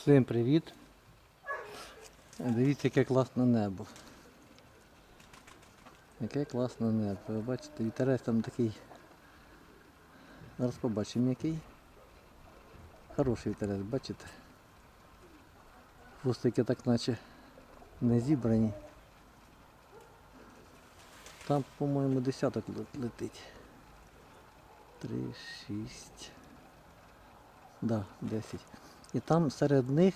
Всім привіт. Дивіться, яке класне небо. Яке класне небо. Ви бачите, вітерець там такий. Зараз побачимо який. Хороший вітерець, бачите? Хвостики так наче не зібрані. Там, по-моєму, десяток ле- летить. Три, шість. Да, 10. І там серед них,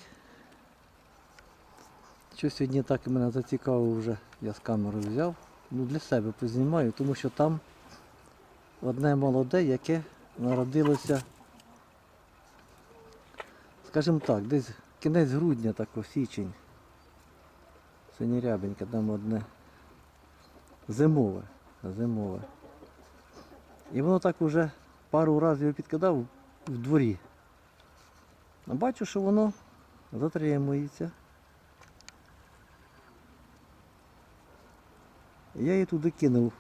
що сьогодні так мене зацікавив вже, я з камерою взяв, ну для себе познімаю, тому що там одне молоде, яке народилося, скажімо так, десь кінець грудня, так січень. Рябенька, там одне зимове, зимове. І воно так уже пару разів підкидав в дворі. Бачу, що воно затримується. Я її туди кинув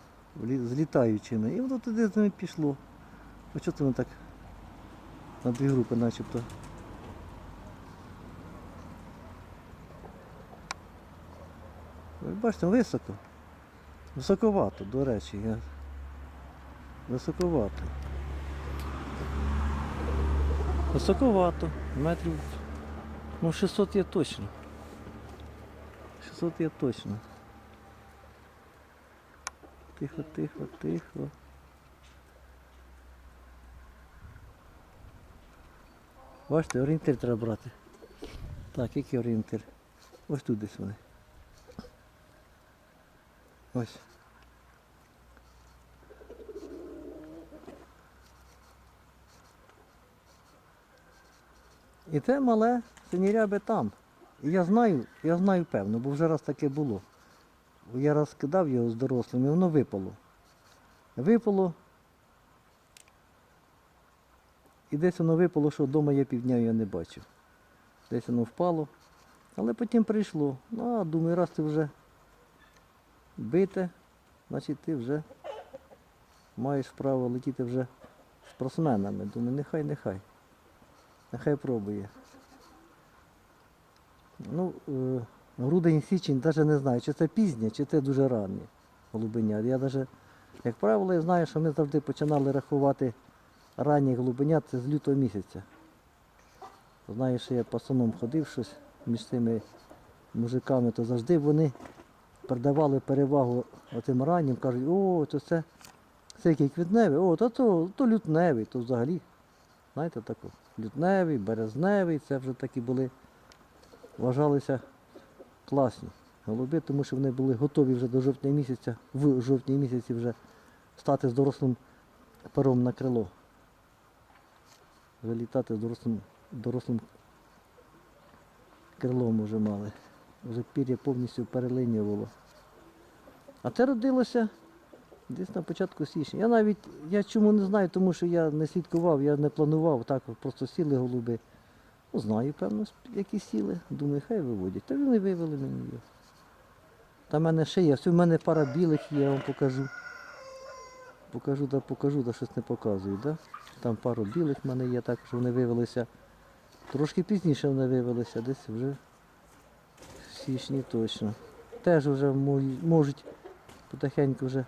з літаючими. І воно туди з ними пішло. А чого воно так на дві групи начебто? Бачите, високо. Високовато, до речі. Високовато. Високовато, метрів ну 600 є точно. 600 є точно. Тихо, тихо, тихо. Бачите, орієнтир треба брати. Так, який орієнтир? Ось тут десь вони. Ось. І те мале синірябе там. І я знаю, я знаю певно, бо вже раз таке було. Я раз кидав його з дорослим і воно випало. Випало. І десь воно випало, що вдома я півдня його не бачив. Десь воно впало. Але потім прийшло. Ну, а думаю, раз ти вже бите, значить ти вже маєш право летіти вже з спортсменами. Думаю, нехай, нехай. Нехай пробує. Ну, е, грудень січень навіть не знаю, чи це пізнє, чи це дуже раннє голубеня. Я навіть, як правило, я знаю, що ми завжди починали рахувати ранні голубеня, з лютого місяця. Знаю, що я пасоном ходив щось між цими мужиками, то завжди вони передавали перевагу отим раннім, кажуть, о, то це, це який квітневий, о, то, то, то лютневий, то взагалі. Знаєте, таку. Лютневий, березневий, це вже такі були, вважалися класні голуби, тому що вони були готові вже до жовтня місяця, в жовтні місяці вже стати з дорослим пером на крило. Вже літати з дорослим, дорослим крилом вже мали. Вже пір'я повністю перелинювало. А це родилося Десь на початку січня. Я навіть, я чому не знаю, тому що я не слідкував, я не планував, так просто сіли голуби. Ну, знаю, певно, які сіли. Думаю, хай виводять. Та вони вивели мені його. Та в мене ще є. Все, в мене пара білих є, я вам покажу. Покажу, да покажу, да щось не показую, да? Там пару білих в мене є, також вони вивелися. Трошки пізніше вони вивелися, десь вже в січні точно. Теж вже можуть потихеньку вже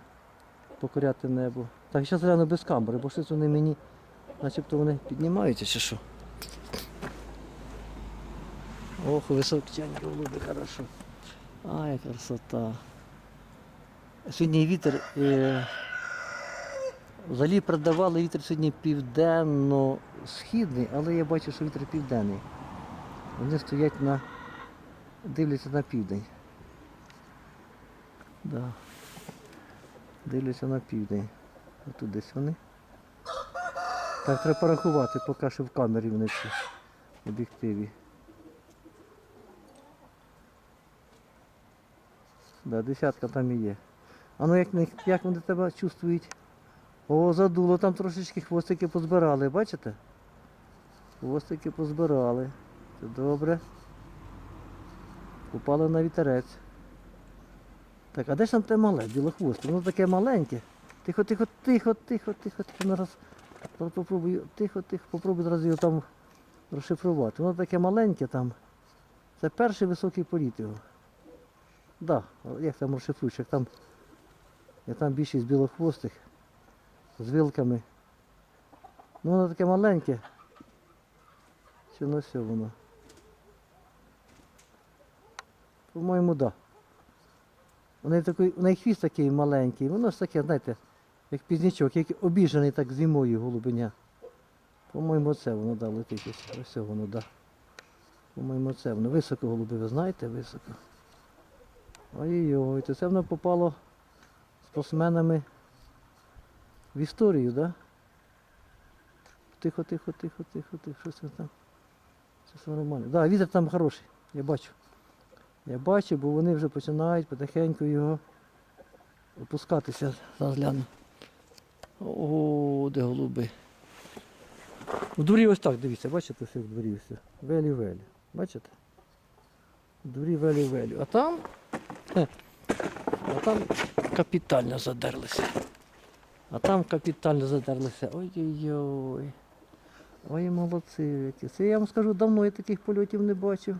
покоряти небо. Так, зараз гляну без камери, бо щось вони мені, начебто вони піднімаються чи що. Ох, високчані голуби, хорошо. Ай, красота. Сьогодні вітер. Е, взагалі продавали вітер сьогодні південно-східний, але я бачу, що вітер південний. Вони стоять на. дивляться на південь. Да. Дивлюся на південь. Отут десь вони. Так, треба порахувати, поки що в камері вони всі об'єктиві. Да, десятка там і є. А ну як, як вони тебе чувствують? О, задуло, там трошечки хвостики позбирали, бачите? Хвостики позбирали. Це добре. Упали на вітерець. Так, а де ж там те мале, білохвосте? Воно таке маленьке. Тихо, тихо, тихо, тихо, тихо, тихо. Зараз, попробую, тихо, тихо, попробую зараз його там розшифрувати. Воно таке маленьке там. Це перший високий політ його. Да, як там розшифруєш, як там, як там більшість білохвостих з вилками. Ну воно таке маленьке. Чи на все воно? По-моєму, так. Да. Неї такий, у неї хвіст такий маленький, воно ж таке, знаєте, як пізнячок, як обіжений так зимою голубеня. По-моєму, це воно да, летить. Ось, ось воно, да. По-моєму, це воно. Високо голуби, ви знаєте, високо. Ой-ой-ой, це воно попало спортсменами в історію, да? Тихо, тихо, тихо, тихо, тихо, що це там? Це все нормально. Так, да, вітер там хороший, я бачу. Я бачу, бо вони вже починають потихеньку його опускатися. Гляну. О, де голуби. У дворі ось так, дивіться, бачите, все в дворі все. Велі-велі. Бачите? У дворі велі-велі. А там. А там капітально задерлися. А там капітально задерлися. Ой-ой-ой. Ой, молодці. Це я вам скажу, давно я таких польотів не бачив.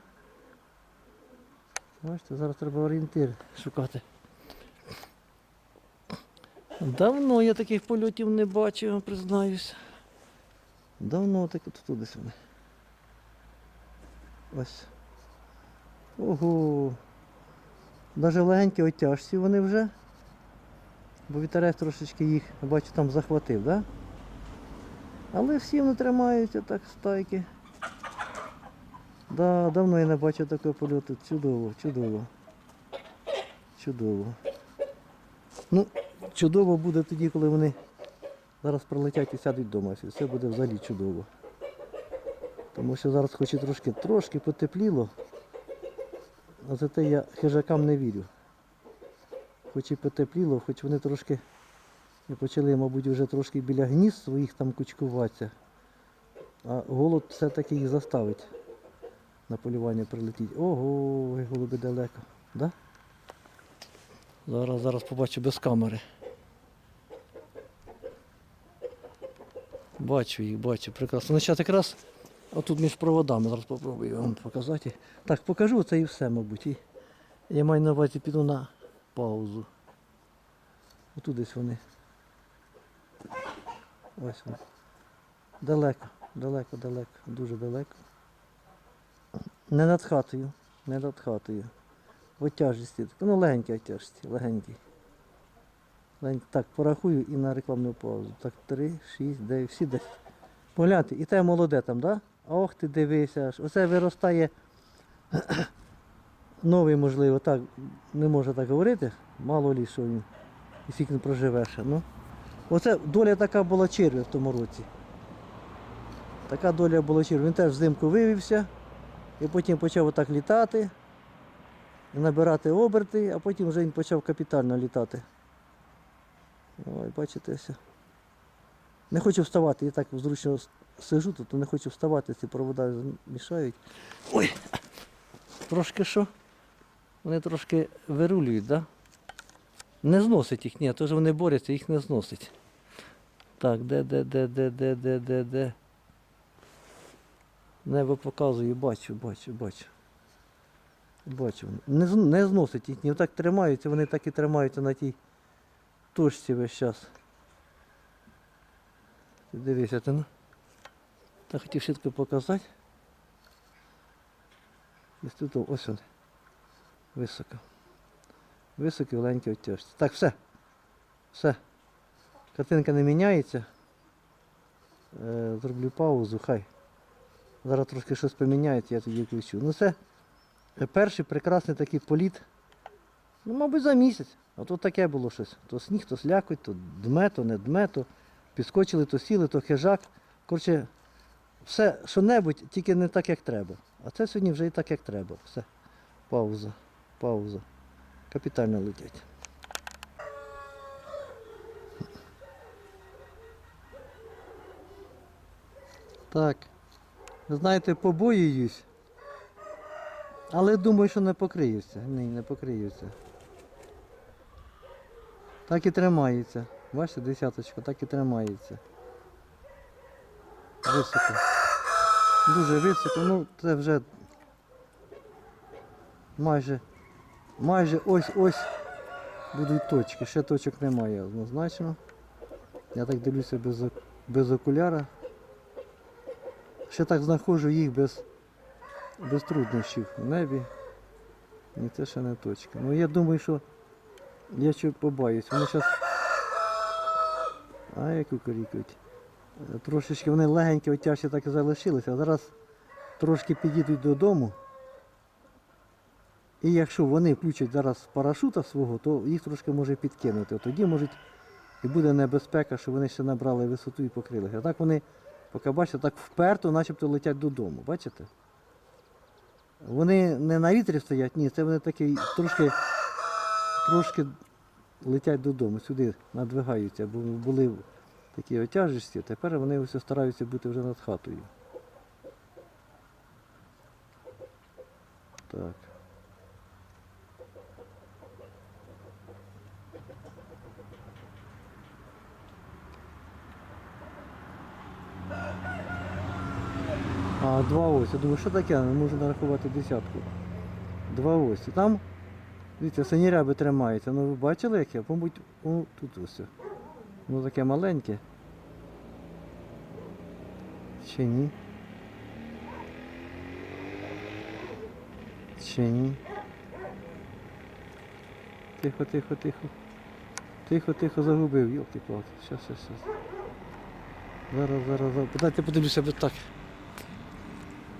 Бачите, зараз треба орієнтир шукати. Давно я таких польотів не бачив, признаюсь. Давно так тут десь вони. Ось. Ого. Навіть легенькі отяжці вони вже. Бо вітерець трошечки їх, бачу, там захватив, да? Але всі вони тримаються так стайки. Да, давно я не бачив такого польоту. Чудово, чудово. Чудово. Ну, чудово буде тоді, коли вони зараз прилетять і сядуть вдома. Це буде взагалі чудово. Тому що зараз хоч і трошки, трошки потепліло, а зате я хижакам не вірю. Хоч і потепліло, хоч вони трошки і почали, мабуть, вже трошки біля гнізд своїх там кучкуватися. А голод все-таки їх заставить на полювання прилетіти. Ого, голуби далеко. Да? Зараз, зараз побачу без камери. Бачу їх, бачу, прекрасно. Ну, зараз якраз отут між проводами, зараз спробую вам показати. Так, покажу це і все, мабуть. І я маю на увазі піду на паузу. Отут десь вони. Ось вони. Далеко, далеко, далеко, дуже далеко. Не над хатою, не над хатою. В отяжісті. Ну, легенькі отяжісті, легенькі. Так, порахую і на рекламну паузу. Так, 3, 6, 9, всі 10. Погляньте, і те молоде там, да? Ох ти дивися аж. Оце виростає новий, можливо, так, не можу так говорити. Мало лі, що він і скільки він проживе ще. Ну. Оце доля така була червя в тому році. Така доля була червя. Він теж взимку вивівся і потім почав отак літати, набирати оберти, а потім вже він почав капітально літати. Ой, бачите все. Не хочу вставати, я так зручно сижу тут, не хочу вставати, ці провода мішають. Ой! Трошки що? Вони трошки вирулюють, так? Да? Не зносить їх, ні, то ж вони борються, їх не зносить. Так, де, де, де, де, де, де, де, де. Небо показую, бачу, бачу, бачу. Бачу. Не, не зносить їх, так тримаються, вони так і тримаються на тій точці весь час. Дивися ти ну. Так хотів швидко показати. Ось тут, ось він. Високо. Високий маленький отяжці. Так, все. Все. Картинка не міняється. Е, зроблю паузу, хай. Зараз трошки щось поміняється, я тоді включу. Ну це перший прекрасний такий політ. Ну, мабуть, за місяць. А то таке було щось. То сніг, то слякоть, то дме, то не дме, то підскочили, то сіли, то хижак. Коротше, все, що-небудь, тільки не так, як треба. А це сьогодні вже і так, як треба. Все. Пауза. Пауза. Капітально летять. Так. Знаєте, побоююсь. Але думаю, що не покриються. Ні, не покриються. Так і тримається. Бачите, десяточка, так і тримається. Високо. Дуже високо, ну це вже майже, майже ось-ось будуть точки. Ще точок немає однозначно. Я так дивлюся без, без окуляра. Ще так знаходжу їх без, без труднощів в небі. Ні, це ще не точка. Ну я думаю, що я що побаюсь. Вони зараз. А як кукурікують. Трошечки вони легенькі, отяжчі так і залишилися. А зараз трошки підійдуть додому. І якщо вони включать зараз парашута свого, то їх трошки може підкинути. Тоді можуть і буде небезпека, що вони ще набрали висоту і покрилися. А так вони, поки бачите, так вперто начебто летять додому. Бачите? Вони не на вітрі стоять, ні, це вони такі трошки, трошки летять додому, сюди надвигаються, бо були такі отяжісті, тепер вони ось стараються бути вже над хатою. Так. А, два ось. Я думаю, що таке? Не можу нарахувати десятку. Два ось. Там, дивіться, сині ряби тримаються. Ну ви бачили яке? Мабуть, о, тут ось. Ну таке маленьке. Чи ні? Чи ні? Тихо, тихо, тихо. Тихо, тихо, загубив, йолки палки Щас, щас, щас. Зараз, зараз, зараз. Дайте подивлюся без так.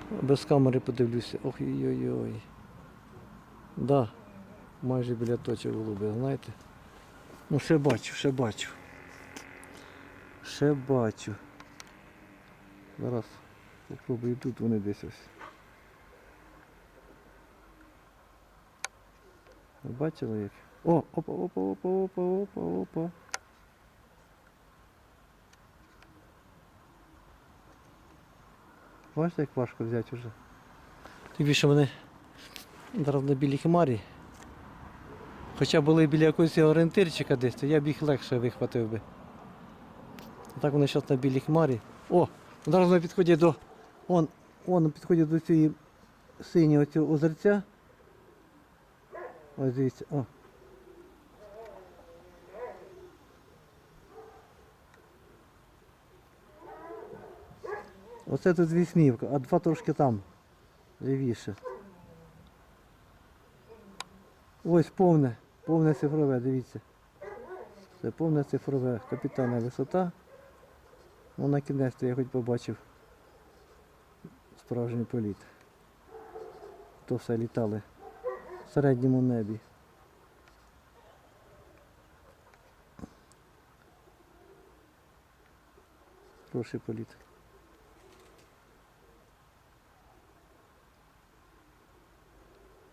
Без камери подивлюся. Ох ой-ой-ой. Да, майже біля точок голуби, знаєте. Ну ще бачу, ще бачу. Ще бачу. Зараз попробую тут вони десь ось. Бачили як? О, опа, опа, опа, опа, опа, опа. Бачите, як важко взяти вже. Тим більше вони зараз на білій хмарі. Хоча були біля якогось орієнтирчика десь, то я б їх легше вихватив би. А так вони зараз на білій хмарі. О! Зараз вони підходять до. Он, он підходять до цієї синього цього озерця. Ось дивіться, о. Оце тут вісьмівка, а два трошки там. Лівіше. Ось повне, повне цифрове, дивіться. Це повне цифрове, капітальна висота. Ну на кінець я хоч побачив справжній політ. То все літали в середньому небі. Хороший політ.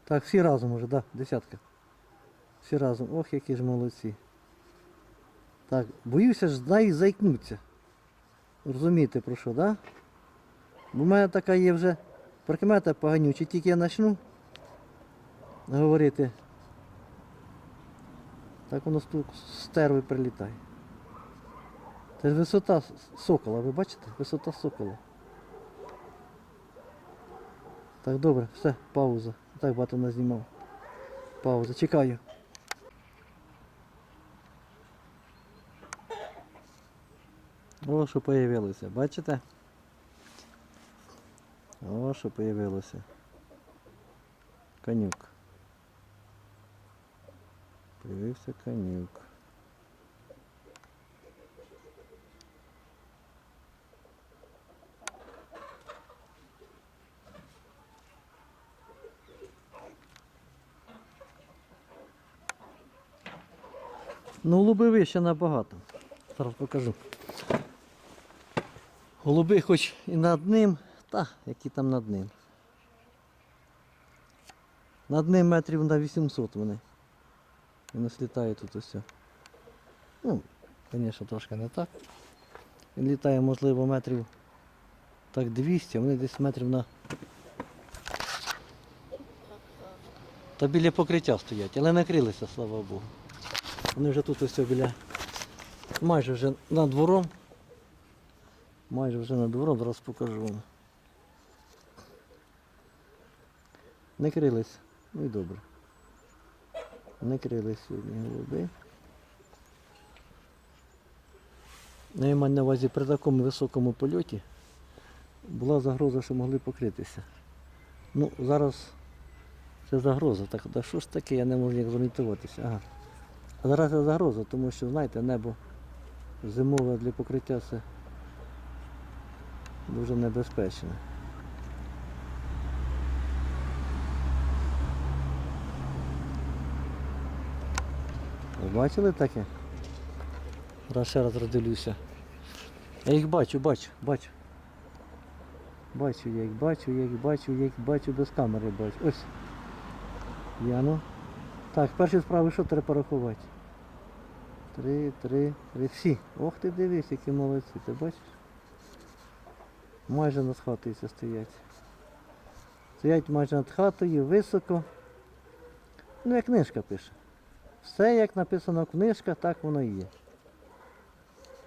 Так, всі разом уже, да, десятка. Всі разом. Ох, які ж молодці. Так, боюся ж знаю заікнуться. Розумієте про що, да? Бо в мене така є вже прикмета поганюча, тільки я почну говорити. Так воно з ту стерви прилітає. Це ж висота сокола, ви бачите? Висота сокола. Так, добре, все, пауза. Так багато назнімав. Пауза. Чекаю. О, що появилося, бачите? О, що появилося. Конюк. Появився конюк. Ну, голуби вище набагато. Зараз покажу. Голуби хоч і над ним, та, які там над ним. Над ним метрів на 800 вони. Він ось літає тут ось. Ну, звісно, трошки не так. Він літає, можливо, метрів так 200, а вони десь метрів на. Та біля покриття стоять, але накрилися, слава Богу. Вони вже тут ось біля. Майже вже над двором. Майже вже над двором, зараз покажу вам. Не крились. Ну і добре. Не крились сьогодні голуби. Ну, я маю на увазі при такому високому польоті була загроза, що могли покритися. Ну, зараз це загроза. Так, да що ж таке, я не можу як зорієнтуватися. Ага. А зараз це загроза, тому що, знаєте, небо зимове для покриття це дуже небезпечне. Бачили таке? Зараз ще раз роздивлюся. Я їх бачу, бачу, бачу. Бачу, я їх бачу, я їх бачу, я їх бачу без камери бачу. Ось. Яно. Так, перші справи що треба порахувати? Три, три, три. Всі. Ох ти дивись, які молодці, ти бачиш? Майже над хатою стоять. Стоять майже над хатою, високо. Ну, як книжка пише. Все як написано в книжках, так воно і є.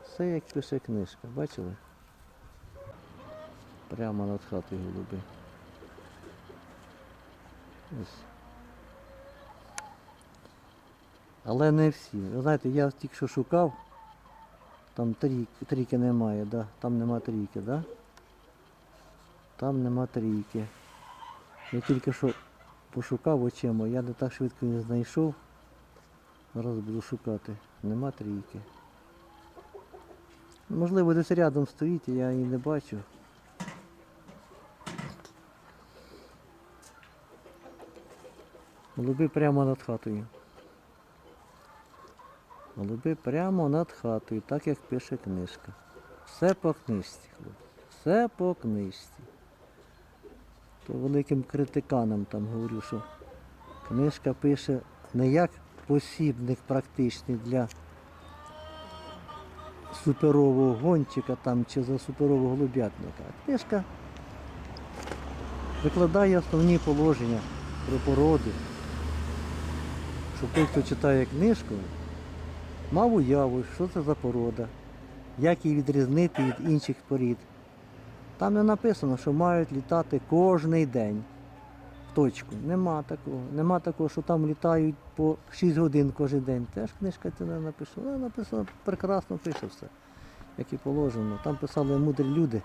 Все як пише книжка, бачили? Прямо над хатою голуби. Ось. Але не всі. Ви знаєте, я тільки що шукав, там трійки, трійки немає, да? там нема трійки, да? Там нема трійки. Я тільки що пошукав очима, я не так швидко не знайшов. Зараз буду шукати. Нема трійки. Можливо, десь рядом стоїть, я її не бачу. Голуби прямо над хатою. Голуби прямо над хатою, так як пише книжка. Все по книжці, хлопці. Все по книжці. То великим критиканам там говорю, що книжка пише не як посібник практичний для суперового гонщика там, чи за суперового голуб'ятника. Книжка викладає основні положення про породи. Щоб той, хто читає книжку, мав уяву, що це за порода, як її відрізнити від інших порід. Там не написано, що мають літати кожний день. В точку. Нема такого. Нема такого, що там літають по 6 годин кожен день. Теж книжка це не написано. Вона написано прекрасно пише все, як і положено. Там писали мудрі люди.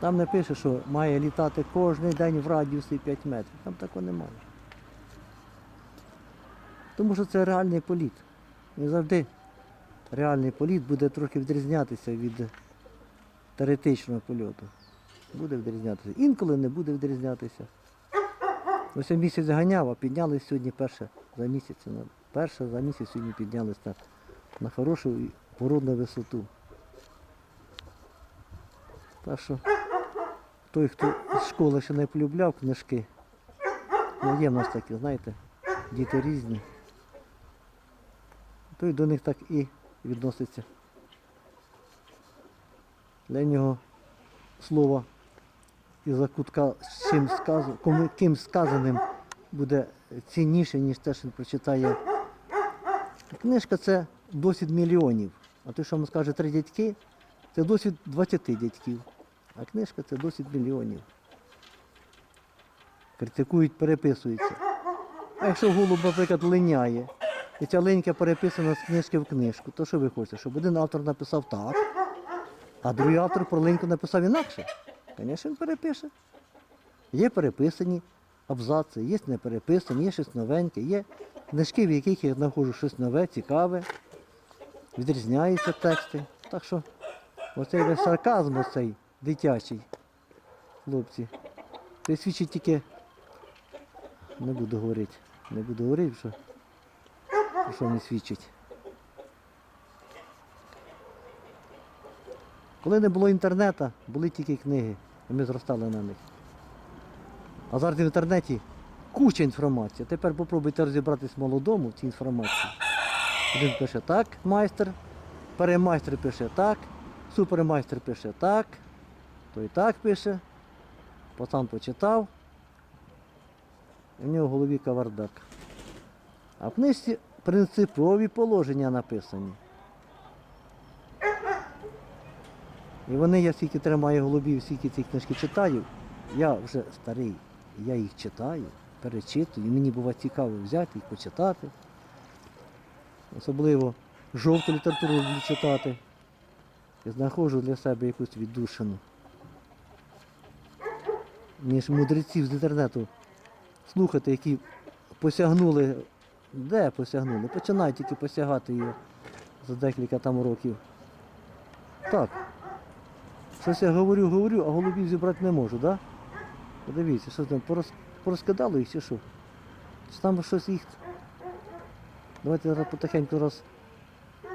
Там не пише, що має літати кожен день в радіусі 5 метрів. Там такого немає. Тому що це реальний політ. І завжди реальний політ буде трохи відрізнятися від теоретичного польоту. Буде відрізнятися. Інколи не буде відрізнятися. Ось місяць ганяв, а піднялись сьогодні перше за місяць. Перше за місяць сьогодні піднялись на, на хорошу породну висоту. Так що той, хто з школи ще не полюбляв книжки, ну, є в нас такі, знаєте, діти різні, той до них так і відноситься. Для нього слово із закутка чим сказу, кому, ким сказаним буде цінніше, ніж те, що він прочитає. Книжка це досвід мільйонів. А той, що вам скаже три дядьки, це досвід 20 дядьків. А книжка це досвід мільйонів. Критикують, переписуються. А якщо голуб, наприклад, линяє, і ця линька переписана з книжки в книжку, то що ви хочете? Щоб один автор написав так, а другий автор про линьку написав інакше? Звісно, він перепише. Є переписані абзаци, є не переписані, є щось новеньке, є книжки, в яких я знаходжу щось нове, цікаве, відрізняються тексти. Так що оцей весь сарказм оцей дитячий, хлопці, це свідчить тільки, не буду говорити, не буду говорити, що, про що не свідчить. Коли не було інтернету, були тільки книги, і ми зростали на них. А зараз в інтернеті куча інформації. Тепер попробуйте розібратись молодому в цій інформації. Один пише так, майстер, перемайстер пише так, супермайстер пише так, той так пише, пацан почитав, і в нього в голові кавардак. А в книжці принципові положення написані. І вони, я скільки тримаю голубів, скільки ці книжки читаю, я вже старий. Я їх читаю, перечитую, і мені буває цікаво взяти їх почитати. Особливо жовту літературу люблю читати. Я знаходжу для себе якусь віддушину. Ніж мудреців з інтернету слухати, які посягнули. Де посягнули? Починають тільки посягати її за декілька там років. Так. Щось я говорю, говорю, а голубів зібрати не можу, так? Да? Подивіться, що там порозк- порозкидало їх чи що? Чи там щось їх. Давайте потихеньку роз.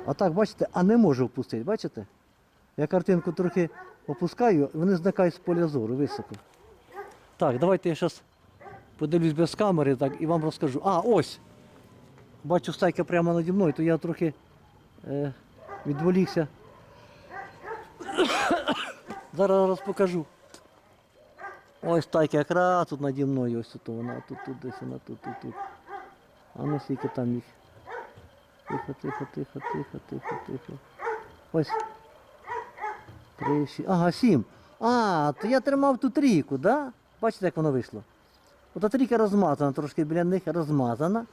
А так, бачите, а не можу впустити, бачите? Я картинку трохи опускаю, вони зникають з поля зору високо. Так, давайте я зараз подивлюсь без камери так, і вам розкажу. А, ось! Бачу стайка прямо наді мною, то я трохи е, відволікся. Зараз зараз покажу. Ось стайка якраз тут наді мною, ось тут вона, тут, тут, десь вона, тут, тут, тут. А ну скільки там їх. Тихо, тихо, тихо, тихо, тихо, тихо. Ось. Три, шість. Ага, сім. А, то я тримав ту трійку, да? Бачите, як воно вийшло? Ота трійка розмазана, трошки біля них розмазана.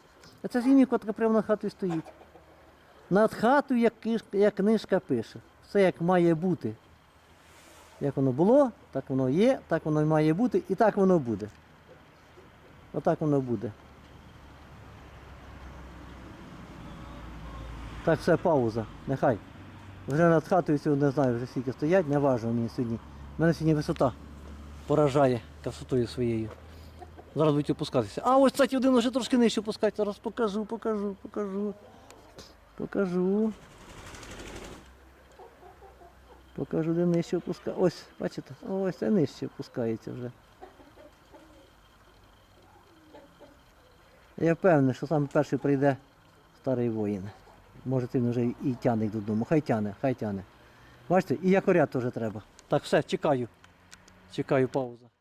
А ця сім'я така прямо над хатою стоїть. Над хатою, як, киш- як книжка пише. Все як має бути. Як воно було, так воно є, так воно має бути, і так воно буде. Отак воно буде. Так, все, пауза. Нехай. Вже над хатою сьогодні не знаю, вже скільки стоять, не важливо мені сьогодні. У мене сьогодні висота поражає красотою своєю. Зараз будуть опускатися. А ось, кстати, один вже трошки нижче опускається. Зараз покажу, покажу, покажу. Покажу. Покажу, де нижче опускається. Ось, бачите? Ось це нижче опускається вже. Я впевнений, що саме перший прийде старий воїн. Може він вже і тяне додому. Хай тяне, хай тяне. Бачите, і якоря теж треба. Так, все, чекаю. Чекаю пауза.